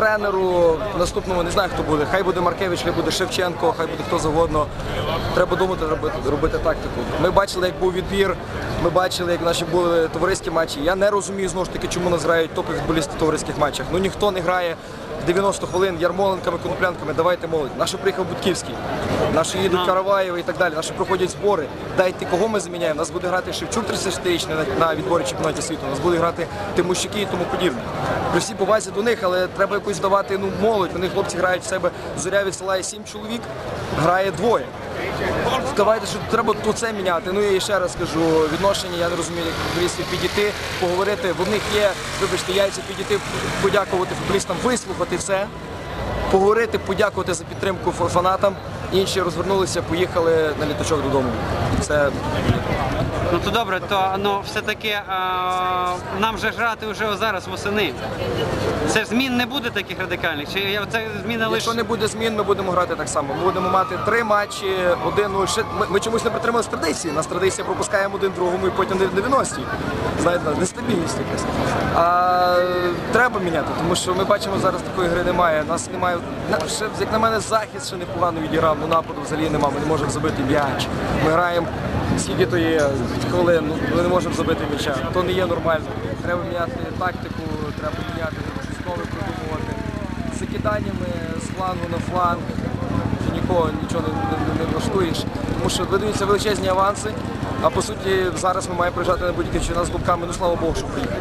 тренеру наступному не знаю, хто буде. Хай буде Маркевич, хай буде Шевченко, хай буде хто завгодно. Треба думати, робити, робити тактику. Ми бачили, як був відбір, ми бачили, як наші були товариські матчі. Я не розумію знову ж таки, чому нас грають топові футболісти в товариських матчах. Ну ніхто не грає 90 хвилин ярмоленками, коноплянками. Давайте молодь. Наш приїхав Будківський, наші їдуть Караваєви і так далі. Наші проходять збори. Дайте кого ми заміняємо. Нас буде грати Шевчук 36-річний на, на відборі чемпіонаті світу. Нас буде грати Тимощуки і тому подібне. При всій повазі до них, але треба якось давати ну молодь. Вони хлопці грають в себе. Зоря відсилає сім чоловік, грає двоє. Давайте, що треба тут це міняти. Ну і ще раз кажу, відношення, я не розумію, як футболістів підійти, поговорити. В них є, вибачте, яйця підійти, подякувати футболістам, вислухати все, поговорити, подякувати за підтримку фанатам. Інші розвернулися, поїхали на літачок додому. Це Ну то добре, то ну все-таки а, нам же грати вже зараз восени. Це ж змін не буде таких радикальних? Чи я- це зміна лише. Якщо не буде змін, ми будемо грати так само. Ми будемо мати три матчі, один ну, ще ми, ми чомусь не притрималися традиції. Нас традиція пропускаємо один другому і потім 90-ті. Знаєте, нестабільність якась. А треба міняти, тому що ми бачимо зараз такої гри немає. Нас немає. на- Ще, як на мене, захист ще непогано відіграв, ну нападу взагалі немає. Ми не можемо забити м'яч. Ми граємо. Скільки то є хвилин, ну, ми не можемо забити м'яча. То не є нормально. Треба міняти тактику, треба міняти, треба щось нове придумувати закиданнями з флангу на фланг. Нікого нічого не, влаштуєш. Тому що видаються величезні аванси. А по суті, зараз ми маємо приїжджати на будь-які чи нас з дубками. Ну слава Богу, що приїхали.